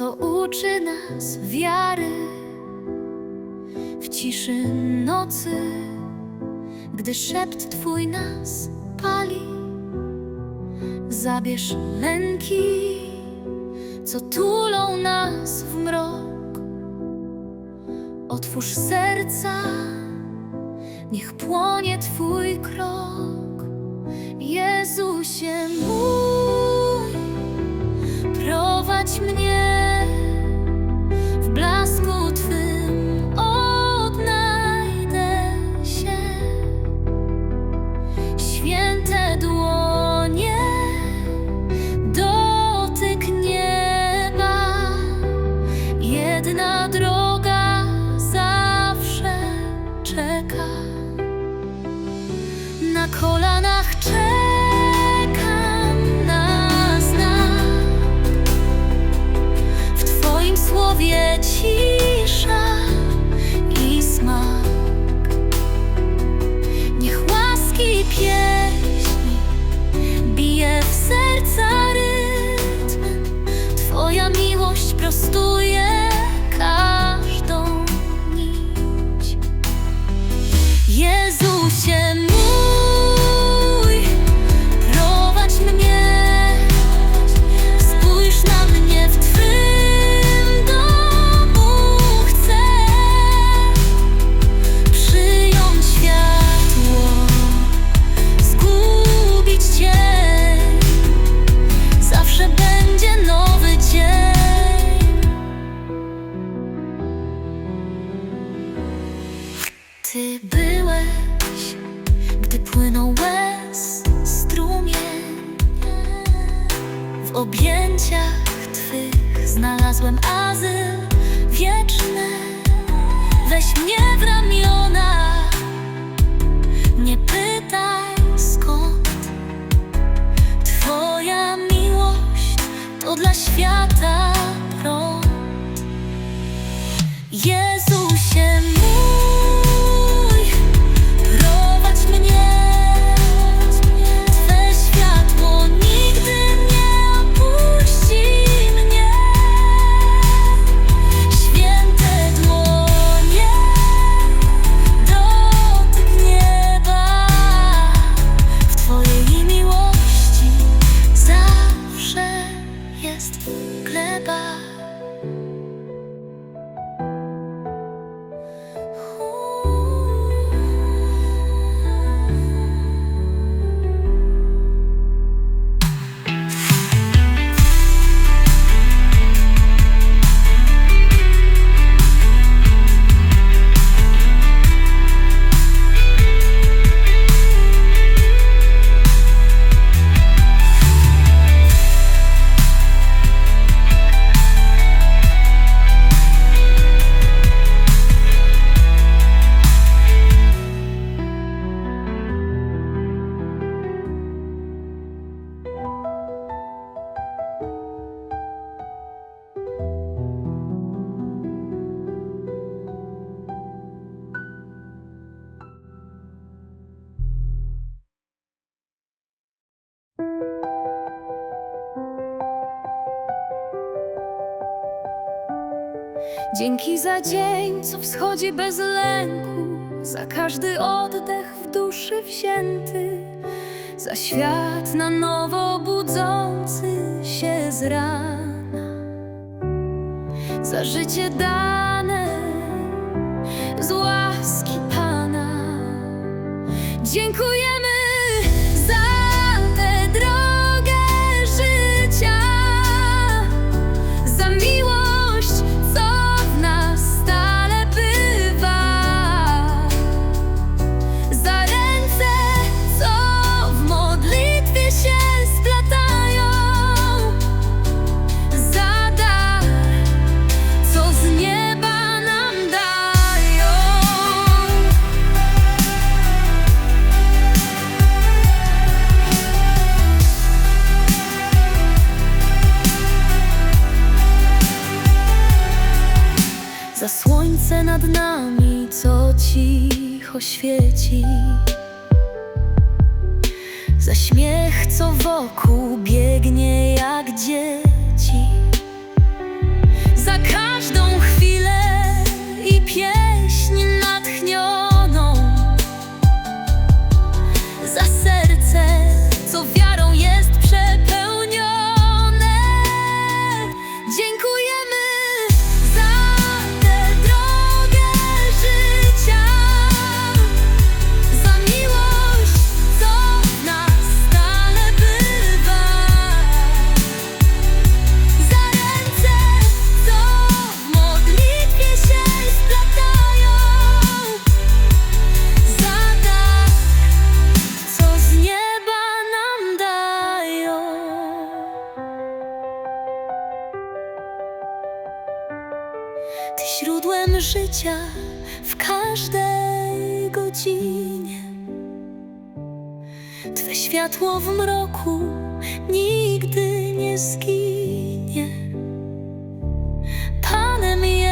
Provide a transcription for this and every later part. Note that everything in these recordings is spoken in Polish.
co uczy nas wiary w ciszy nocy, gdy szept Twój nas pali. Zabierz męki, co tulą nas w mrok. Otwórz serca, niech płonie Twój krok. Jezusie mój, Jezusie dzień, co wschodzi bez lęku, za każdy oddech w duszy wzięty, za świat na nowo budzący się z rana, za życie dane słońce nad nami, co cicho świeci. Zaśmiech, co wokół biegnie jak dzieci. Za każdą chwilę. życia w każdej godzinie. Twe światło w mroku nigdy nie zginie. Panem jest.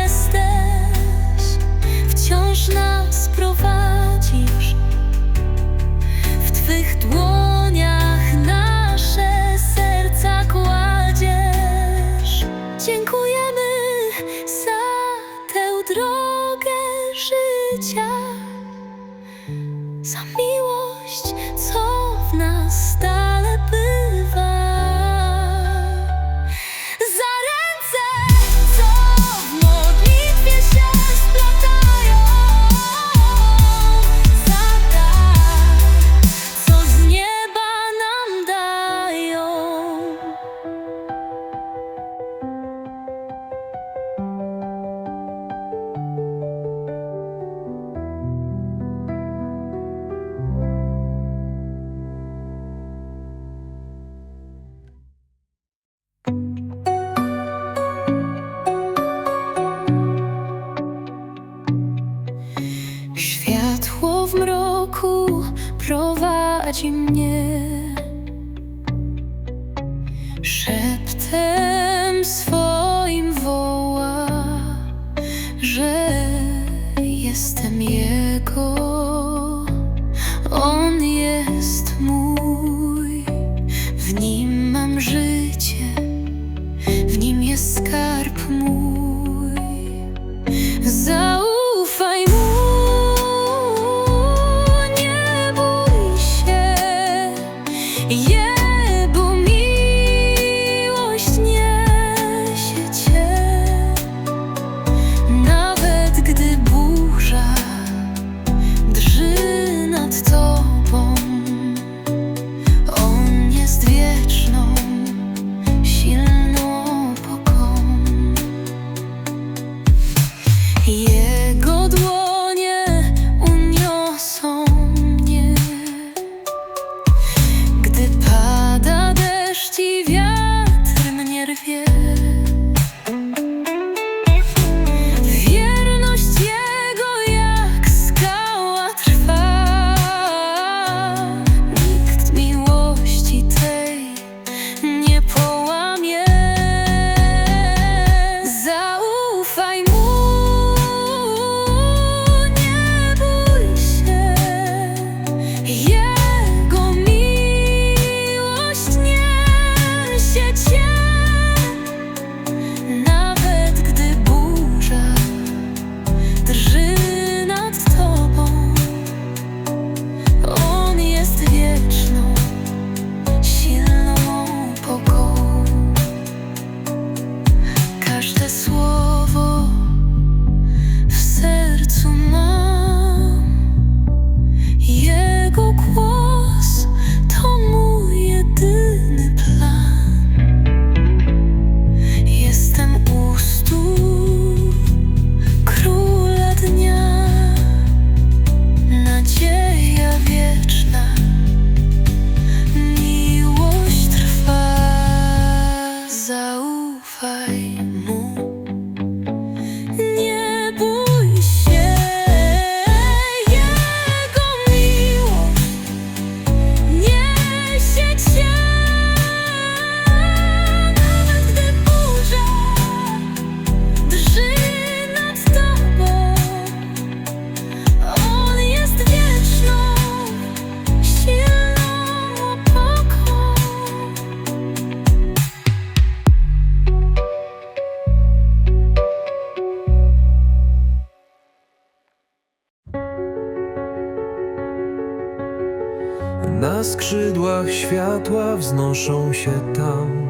światła wznoszą się tam.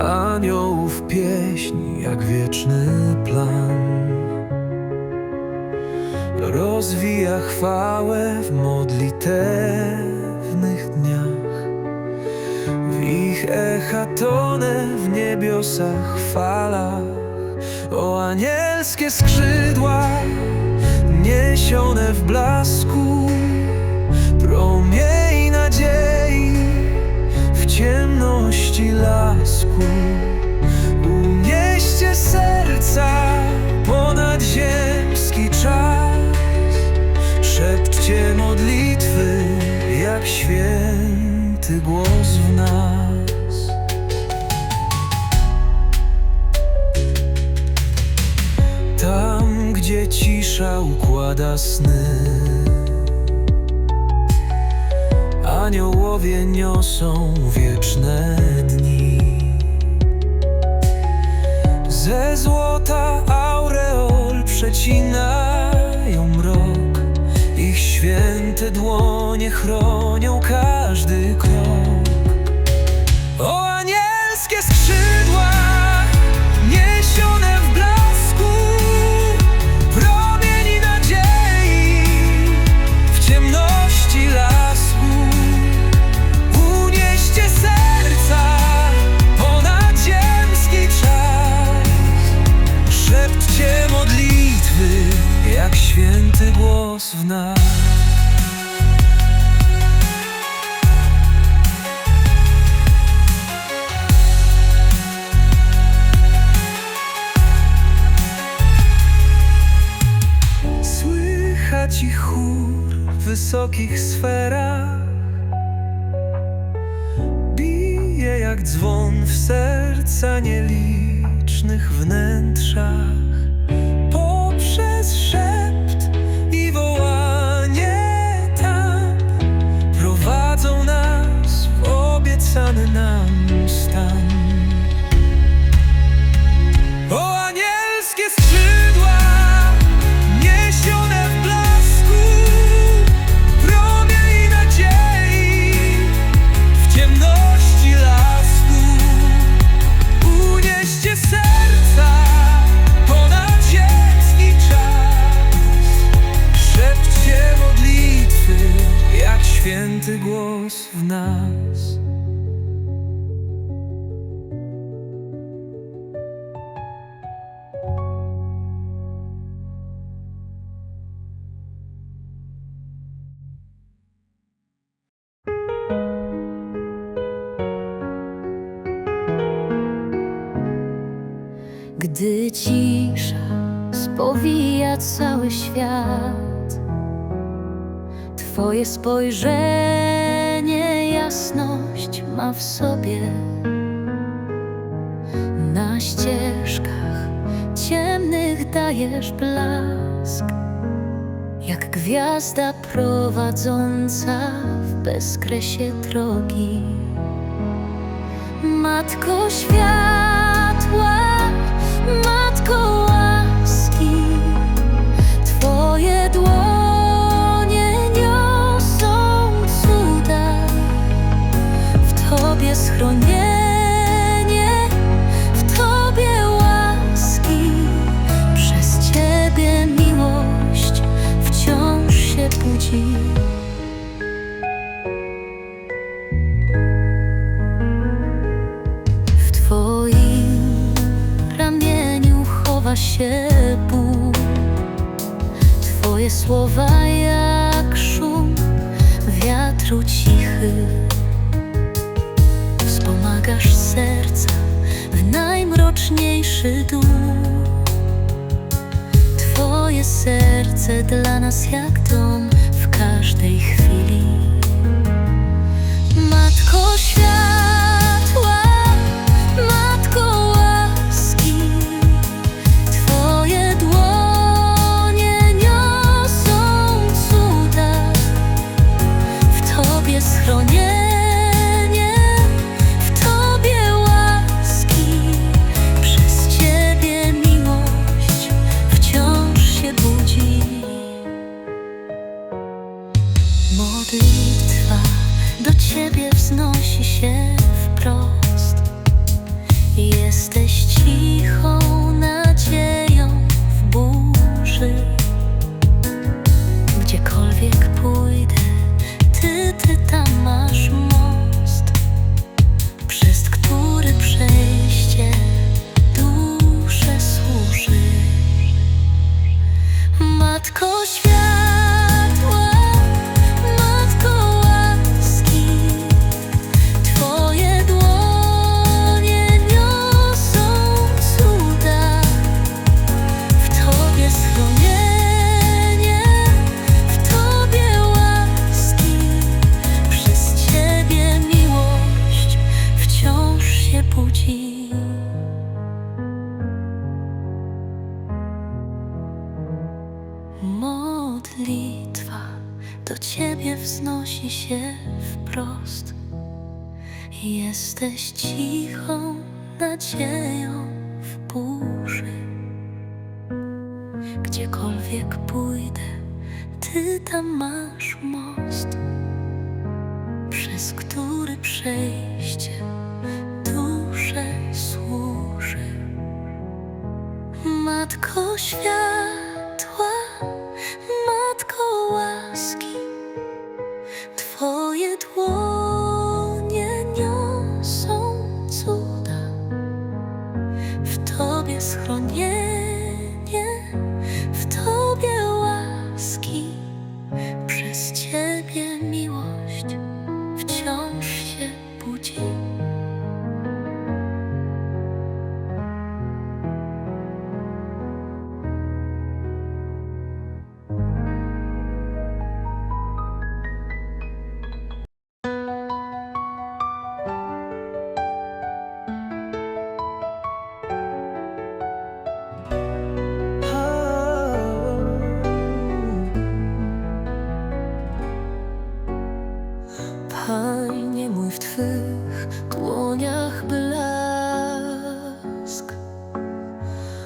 Aniołów pieśni jak wieczny plan. Rozwija chwałę w modlitewnych dniach. W ich echa tonę w niebiosach falach. O anielskie skrzydła niesione w blasku promień nadziei w ciemności lasku. Unieście serca ponad ziemski czas, szepcie modlitwy jak święty głos w nas. Tam, gdzie cisza układa sny niosą wieczne dni. Ze złota aureol przecinają mrok, ich święte dłonie chronią każdy krok. Gdy cisza spowija cały świat, Twoje spojrzenie jasność ma w sobie. Na ścieżkach ciemnych dajesz blask, jak gwiazda prowadząca w bezkresie drogi. Matko światła, schronienie, w Tobie łaski, przez Ciebie miłość wciąż się budzi. Twoje słowa jak szum wiatru cichy. Wspomagasz serca w najmroczniejszy dół. Twoje serce dla nas jak dom w każdej chwili. Matko światła, Gdziekolwiek pójdę, ty tam masz most, przez który przejście duszę służy. Matko światła, matko łaski, Twoje dłonie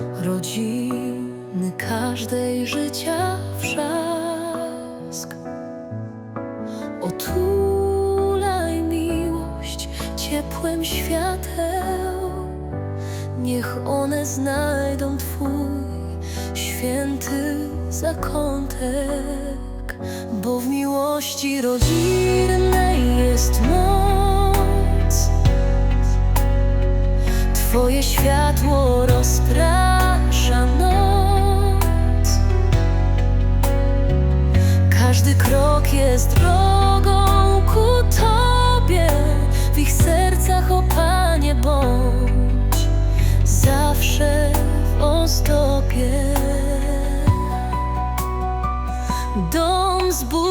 Rodziny każdej życia wrzask. Otulaj miłość ciepłem świateł. Niech one znajdą Twój święty zakątek. Bo w miłości rodzinnej jest moc. Twoje światło rozprasza krok jest drogą ku Tobie. W ich sercach, o Panie, bądź zawsze w ozdobie. Dom zbudowany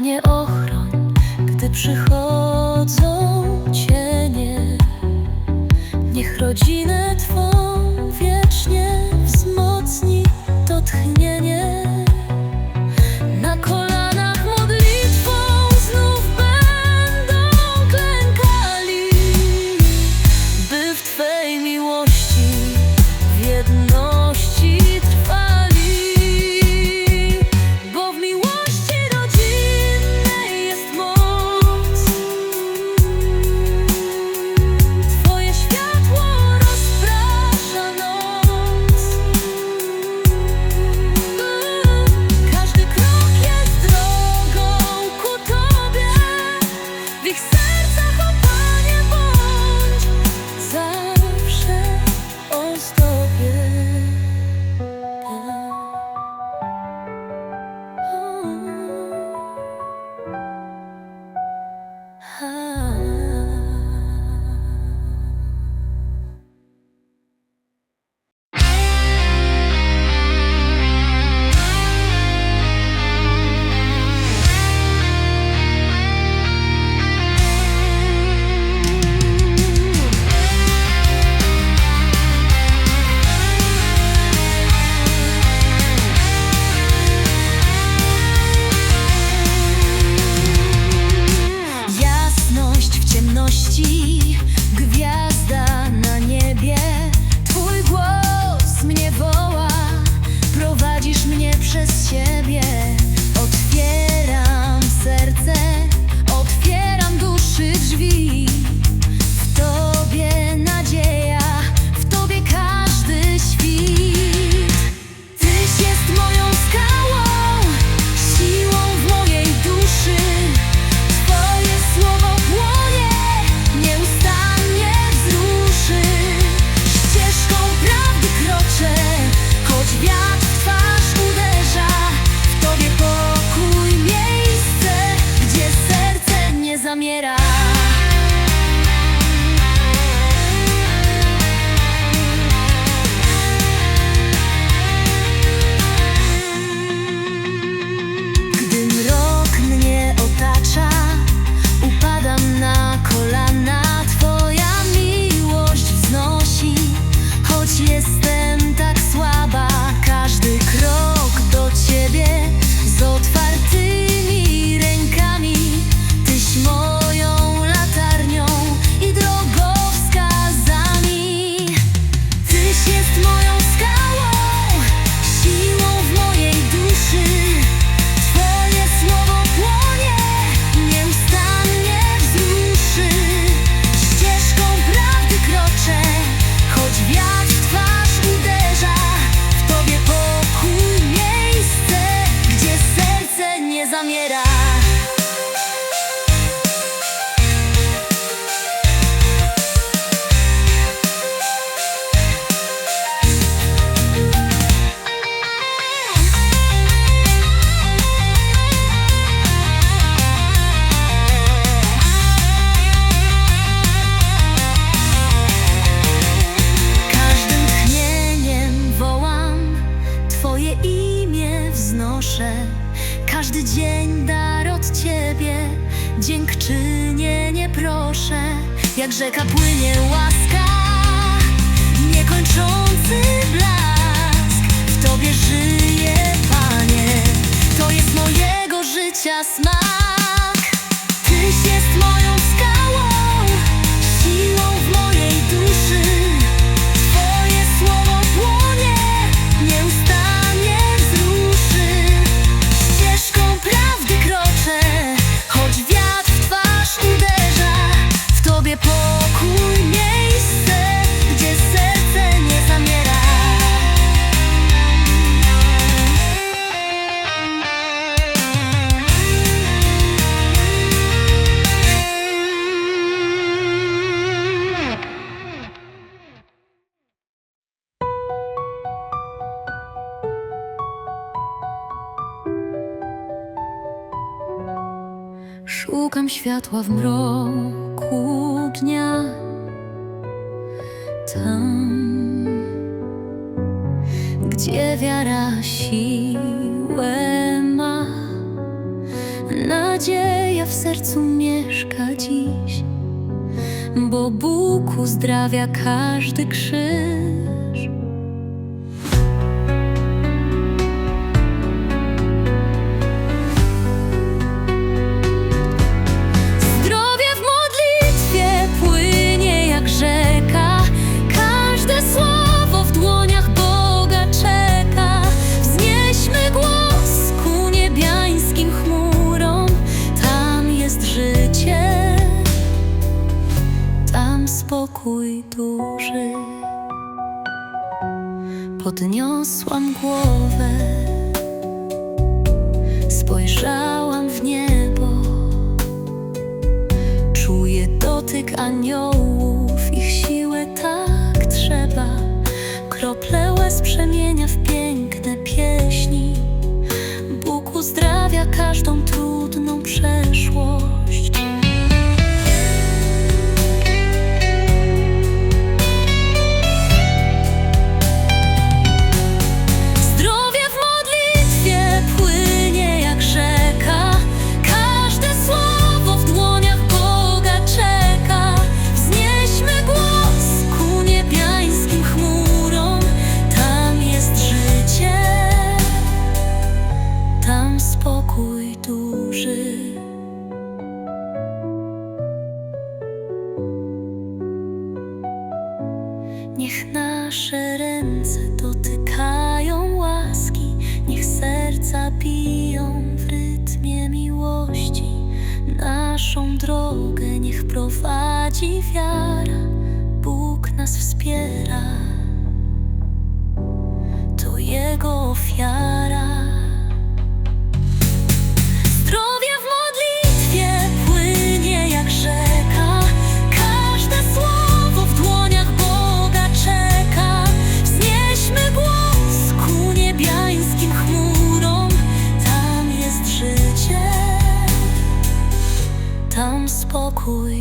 Panie, ochroń, gdy przychodzą cienie. Niech rodzinę światła w mroku dnia. Tam, gdzie wiara siłę ma, nadzieja w sercu mieszka dziś, bo Bóg uzdrawia każdy krzyk. podniosłam głowę, spojrzałam w niebo, czuję dotyk anioła. serca w rytmie miłości. Naszą drogę niech prowadzi wiara, Bóg nas wspiera. To Jego ofiara. khôi.